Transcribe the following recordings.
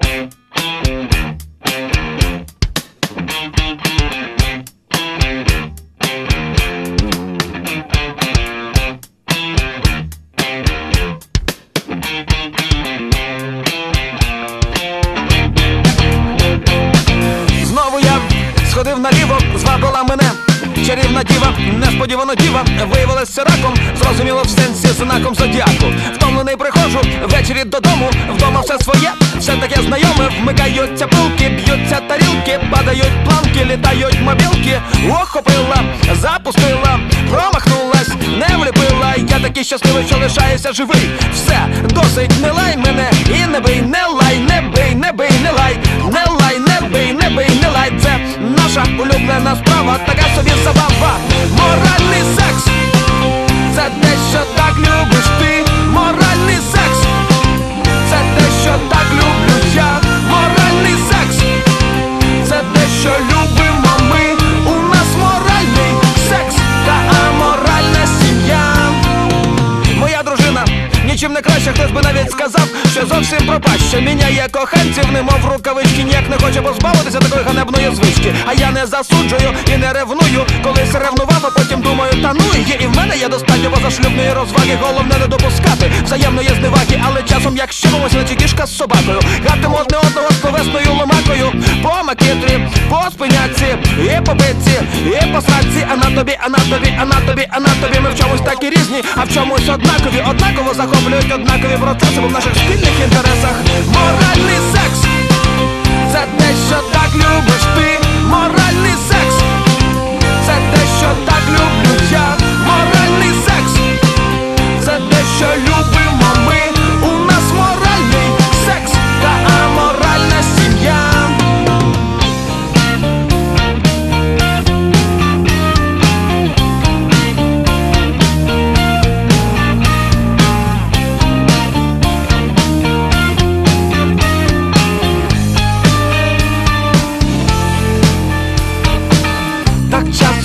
Thank you. Чарівна діва, несподівано діва, виявилася раком, зрозуміло в сенсі знаком зодіаку. Втомлений приходжу ввечері додому, вдома все своє, все таке знайоме, вмикаються пилки, б'ються тарілки, падають планки, літають мобілки, охопила, запустила, промахнулась, не вліпила. Я такий щасливий, що лишаюся живий. Все, досить, не лай мене і не бий, не лай, не бий, не бий, не лай, не лай, не бий, не бий, не лай. Це наша улюблена справа, така собі забава. Краще, хтось би навіть сказав, що зовсім пропаща міняє коханців, немов рукавички, ніяк не хоче позбавитися такої ганебної звички. А я не засуджую і не ревную. Колись ревнував, а потім думаю, та ну є і в мене є достатньо позашлюбної розваги. Головне не допускати взаємної зневаги, але часом як щемимося, наче кішка з собакою. Гатимо одне одного словесною ломакою. По макітрі, по спиняці, і по битці, і по сраці, а на тобі, а на тобі, а на тобі, а на тобі. Ми в чомусь такі різні, а в чомусь однакові. Однаково захоплюють однакові процеси, бо в наших спільних інтересах моральний секс.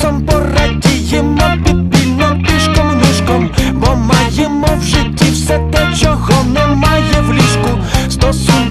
разом порадіємо підпільно пішком нишком, бо маємо в житті все те, чого немає в ліжку стосунку.